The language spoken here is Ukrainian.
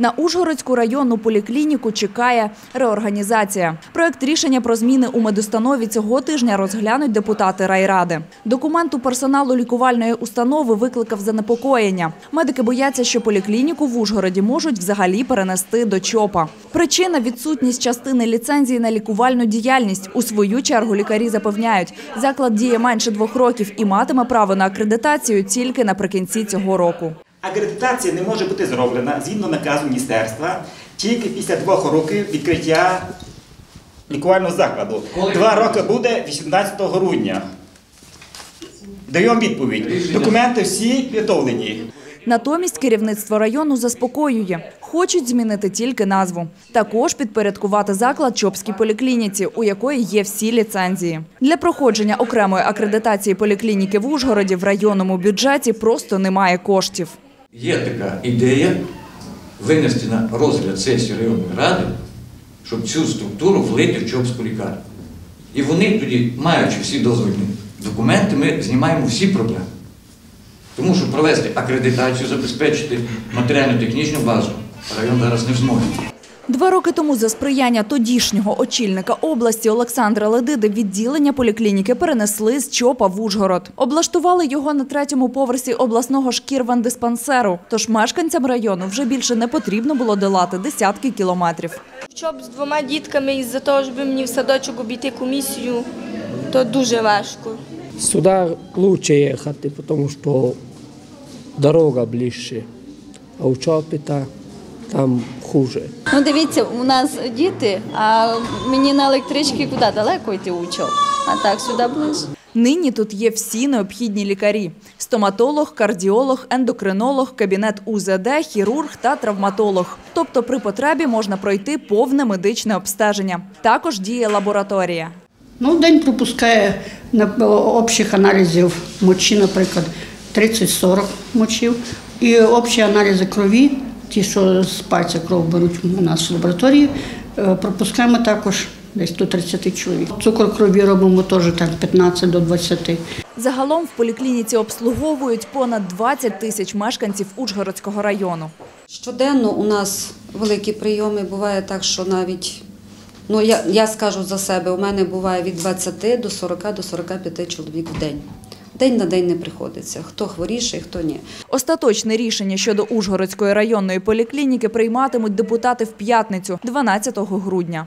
На Ужгородську районну поліклініку чекає реорганізація. Проект рішення про зміни у медустанові цього тижня розглянуть депутати райради. Документ у персоналу лікувальної установи викликав занепокоєння. Медики бояться, що поліклініку в Ужгороді можуть взагалі перенести до ЧОПа. Причина відсутність частини ліцензії на лікувальну діяльність. У свою чергу лікарі запевняють, заклад діє менше двох років і матиме право на акредитацію тільки наприкінці цього року. Акредитація не може бути зроблена згідно наказу міністерства тільки після двох років відкриття лікувального закладу. Два роки буде 18 грудня. Даємо відповідь. Документи всі підготовлені. Натомість керівництво району заспокоює, хочуть змінити тільки назву. Також підпорядкувати заклад Чопській поліклініці, у якої є всі ліцензії. Для проходження окремої акредитації поліклініки в Ужгороді в районному бюджеті просто немає коштів. Є така ідея винести на розгляд сесії районної ради, щоб цю структуру влити в Чопську лікарню. І вони тоді, маючи всі дозвольні документи, ми знімаємо всі проблеми. Тому що провести акредитацію, забезпечити матеріально-технічну базу район зараз не зможе. Два роки тому за сприяння тодішнього очільника області Олександра Ледиди відділення поліклініки перенесли з ЧОПа в Ужгород. Облаштували його на третьому поверсі обласного шкірвандиспансеру. Тож мешканцям району вже більше не потрібно було долати десятки кілометрів. Щоб з двома дітками із-за того, щоб мені в садочок обійти комісію, то дуже важко. Сюда лучше ехать, потому что дорога ближче, а у Чопіта там хуже. Ну, дивіться, у нас діти, а мені на електричці куди далеко йти у ЧОП, а так сюди ближче. Нині тут є всі необхідні лікарі: стоматолог, кардіолог, ендокринолог, кабінет УЗД, хірург та травматолог. Тобто при потребі можна пройти повне медичне обстеження. Також діє лабораторія. Ну, день пропускає на общих аналізів мочі, наприклад, 30-40 мочів. І общі аналізи крові, ті, що з пальця кров беруть у нас в лабораторії, е, пропускаємо також десь до 30 чоловік. Цукор крові робимо теж так 15 до 20. Загалом в поліклініці обслуговують понад 20 тисяч мешканців Ужгородського району. Щоденно у нас великі прийоми. Буває так, що навіть, ну я, я скажу за себе, у мене буває від 20 до 40 до 45 чоловік в день. День на день не приходиться. Хто хворіший, хто ні. Остаточне рішення щодо Ужгородської районної поліклініки прийматимуть депутати в п'ятницю, 12 грудня.